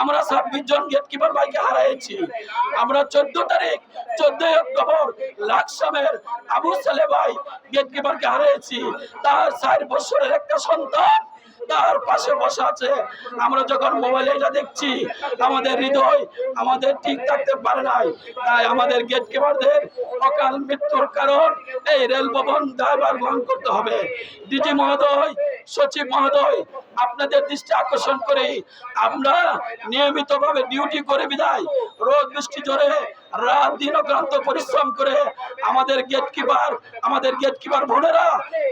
আমরা ছাব্বিশ জন গেটকিপার ভাইকে হারাইছি। আমরা চোদ্দ তারিখ, চোদ্দই অক্টোবর লাকসামের আবু সালে ভাই গেটকিপারকে হারিয়েছি তার চার বছরের একটা সন্তান তার পাশে বসে আছে। আমরা যখন মোবাইলে এটা দেখছি, আমাদের হৃদয় আমাদের ঠিক থাকতে পারে নাই। তাই আমাদের গেট কিপারদের অকাল মৃত্যুর কারণ এই রেল ভবন দায়ভার গ্রহণ করতে হবে। ডিজি মহোদয়, সচিব মহোদয়, আপনাদের দৃষ্টি আকর্ষণ করে আমরা নিয়মিতভাবে ডিউটি করে বিদায়। রোদ, বৃষ্টি জোরে রাত দিন অক্লান্ত পরিশ্রম করে আমাদের গেট কিপার আমাদের গেট কিপার বোনেরা,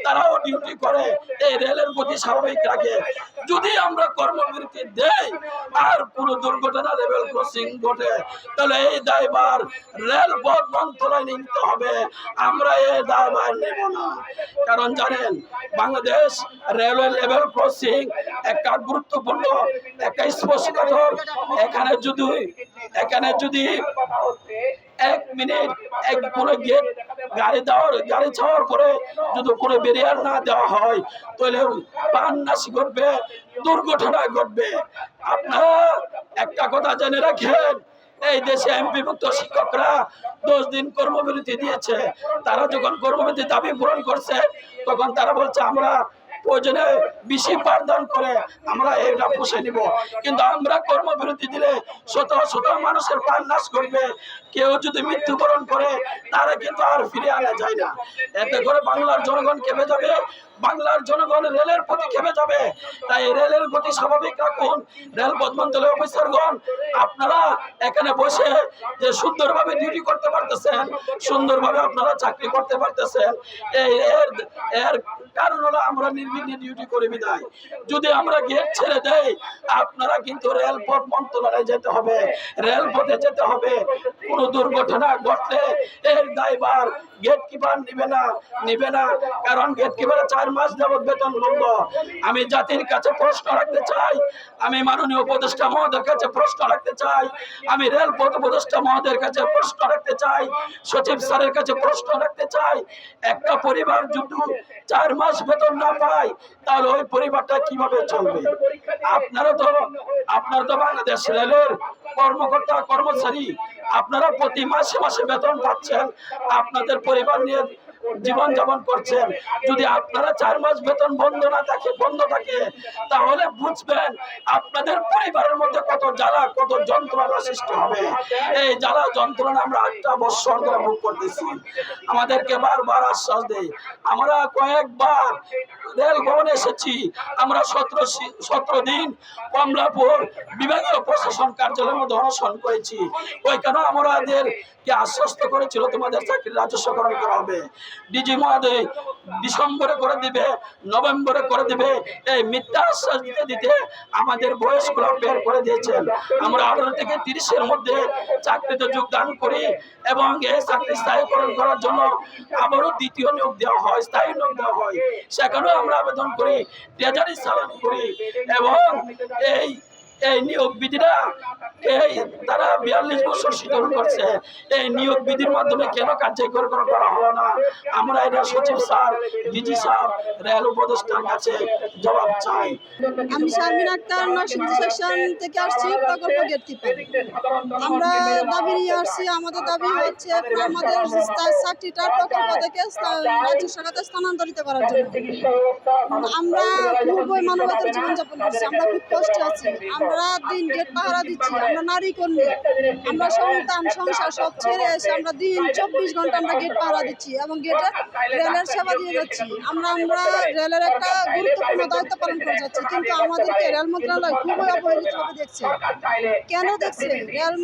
তারাও ডিউটি করে, এই রেলের গতি স্বাভাবিক রাখে। যদি আমরা কর্মবিরতি দেই, আর কোনো দুর্ঘটনা লেভেল ক্রসিং ঘটে, তাহলে এই দায়ভার রেল পথ মন্ত্রণালয় নিতে হবে। আমরা এই দায়ভার নেব না। কারণ জানেন, বাংলাদেশ রেলওয়ে লেভেল ক্রসিং একটা গুরুত্বপূর্ণ, একটা স্পর্শকাতর এখানে যদি এখানে যদি এক মিনিট, এক কোনো গেট গাড়ি দেওয়ার, গাড়ি ছাওয়ার পরে যদি কোনো ব্যারিয়ার না দেওয়া হয়, তাহলে প্রাণনাশী ঘটবে দুর্ঘটনা ঘটবে। আপনারা একটা কথা জেনে রাখেন, এই দেশে এমপিভুক্ত শিক্ষকরা দশ দিন কর্মবিরতি দিয়েছে। তারা যখন কর্মবিরতি দাবি পূরণ করছে, তখন তারা বলছে, আমরা প্রয়োজনে বেশি পারদান করে আমরা এটা পুষে নিব। কিন্তু আমরা কর্মবিরতি দিলে শত শত মানুষের প্রাণ নাশ করবে কেউ যদি মৃত্যুবরণ করে, তারা কিন্তু আর ফিরে আনা যায় না। এতে করে বাংলার জনগণ কেঁপে যাবে। বাংলার জনগণ রেলের প্রতি খেপে যাবে। তাই রেলের গতি স্বাভাবিক রাখুন। রেল পথমন্ত্রী অফিসারগণ, আপনারা এখানে বসে যে সুন্দরভাবে ডিউটি করতে পারতেছেন, সুন্দরভাবে আপনারা চাকরি করতে পারতেছেন, এই এর এর কারণ হলো আমরা নির্বিঘ্নে ডিউটি করে বিদায়। যদি আমরা গেট ছেড়ে দেই, আপনারা কিন্তু রেলপথ মন্ত্রণালয়ে যেতে হবে। রেলপথে যেতে হবে। কোনো দুর্ঘটনা ঘটলে এর দায়ভার গেট কিপার নিবে না নিবে না। কারণ গেট কিপারের চার মাস যাবত বেতন বন্ধ। আমি জাতির কাছে প্রশ্ন রাখতে চাই, আমি মাননীয় উপদেষ্টা মহোদয়ের কাছে প্রশ্ন রাখতে চাই, আমি রেলপথ উপদেষ্টা মহোদয়ের কাছে প্রশ্ন রাখতে চাই, সচিব স্যারের কাছে প্রশ্ন রাখতে চাই, একটা পরিবার যদি চার মাস বেতন না পায়, তাহলে ওই পরিবারটা কীভাবে চলবে? আপনারা তো আপনারা তো বাংলাদেশ রেলের কর্মকর্তা, কর্মচারী, আপনারা প্রতি মাসে মাসে বেতন পাচ্ছেন, আপনাদের পরিবার নিয়ে জীবন যাপন করছেন। যদি আপনারা চার মাস বেতন বন্ধ না থাকে, বন্ধ থাকে, তাহলে বুঝবেন আপনাদের পরিবারের মধ্যে কত জ্বালা, কত যন্ত্রণা সৃষ্টি হবে। এই জ্বালা যন্ত্রণা আমরা আটটা বছর ধরে ভোগ করতেছি। আমাদেরকে বারবার আশ্বাস দেয় আমরা কয়েকবার রেল ভবনে এসেছি। আমরা সতেরো সতেরো দিন কমলাপুর বিভাগীয় প্রশাসন কার্যালয়ের মধ্যে অনশন করেছি। ওইখানে আমাদেরকে আশ্বস্ত করেছিল তোমাদের চাকরি রাজস্বকরণ করা হবে। ডিজি মহোদয় ডিসেম্বরে করে দিবে, নভেম্বরে করে দিবে, এই মিথ্যা আশ্বাস দিতে দিতে আমাদের বয়সগুলো বের করে দিয়েছেন। আমরা আঠারো থেকে তিরিশের মধ্যে চাকরিতে যোগদান করি এবং এই চাকরি স্থায়ীকরণ করার জন্য আবারও দ্বিতীয় নিয়োগ দেওয়া হয়, স্থায়ী নিয়োগ দেওয়া হয়। সেখানেও আমরা আবেদন করি ট্রেজারি চালান করি এবং এই এই নিয়োগ বিধিটা তারা বিয়াল্লিশ বছর শীতল করছে। এই নিয়োগ বিধির মাধ্যমে কেন কার্যকর করা হলো না? আমরা এটা সচিব স্যার, ডিজি স্যার, রেল উপদেষ্টার কাছে জবাব চাই। আমি শারমিন আক্তার, নরসিংদী সেকশন থেকে আসছি, প্রকল্প গেট আমরা দাবি নিয়ে আসছি, আমাদের দাবি হচ্ছে আমাদের স্থায়ী প্রকল্প থেকে রাজ্য সরকারকে স্থানান্তরিত করার জন্য। আমরা খুবই মানবতার জীবনযাপন করছি, আমরা খুব কষ্টে আছি। আমরা দিন গেট পাহারা দিচ্ছি আমরা নারী কর্মী, আমরা সন্তান, সংসার সব ছেড়ে এসে আমরা দিন চব্বিশ ঘণ্টা আমরা গেট পাহারা দিচ্ছি এবং গেটে রেলের সেবা দিয়ে যাচ্ছি। আমরা আমরা রেলের একটা গুরুত্বপূর্ণ দায়িত্ব পালন করে যাচ্ছি, কিন্তু আমাদেরকে রেল মন্ত্রণালয় খুবই অবহেলিতভাবে দেখছে। কেন দেখছে? রেল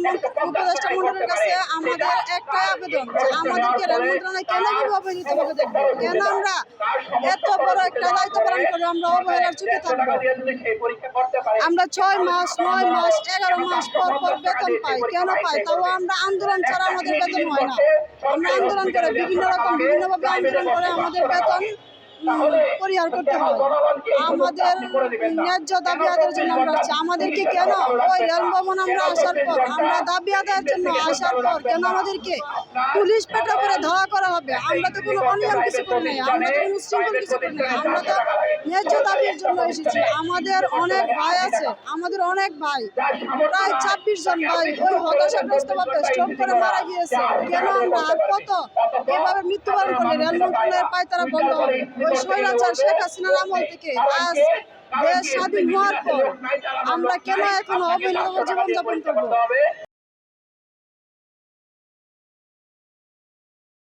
উপদেষ্টা মন্ডলের কাছে আমাদের একটা আবেদন যে আমাদেরকে রেল মন্ত্রণালয় কেন অবহেলিতভাবে দেখবে? কেন আমরা এত বড় একটা দায়িত্ব পালন করে আমরা অবহেলার চোখে থাকব? আমরা ছয় মাস নয় মাস এগারো মাস পর পর বেতন পাই। কেন পাই? তাও আমরা আন্দোলন ছাড়া আমাদের বেতন হয় না। আমরা আন্দোলন করে বিভিন্ন রকম বিভিন্নভাবে আন্দোলন করে আমাদের বেতন পরিহার করতে হয়। আমাদের ন্যায্য দাবি আদায়ের জন্য আমরা আসছি আমাদেরকে কেন ওই রেল ভবন আমরা আসার পর আমরা দাবি আদায়ের জন্য আসার পর কেন আমাদেরকে পুলিশ পেটা করে ধাওয়া করা হবে? আমরা তো কোনো অনিয়ম কিছু করি নাই। আমরা তো কোনো উশৃঙ্খল কিছু করি নাই। আমরা তো ন্যায্য দাবির জন্য এসেছি। আমাদের অনেক ভাই আছে। আমাদের অনেক ভাই। প্রায় ছাব্বিশ জন ভাই ওই হতাশাগ্রস্ত ভাবে স্ট্রোক করে মারা গিয়েছে। কেন আমরা আর কত এভাবে মৃত্যুবরণ করলে? রেল মন্ত্রণালয়ের পায়তারা বন্ধ হবে। ওই স্বৈরাচার শেখ হাসিনার আমল থেকে আজ দেশ স্বাধীন হওয়ার পর আমরা কেন এখন অবৈধ জীবনযাপন করব?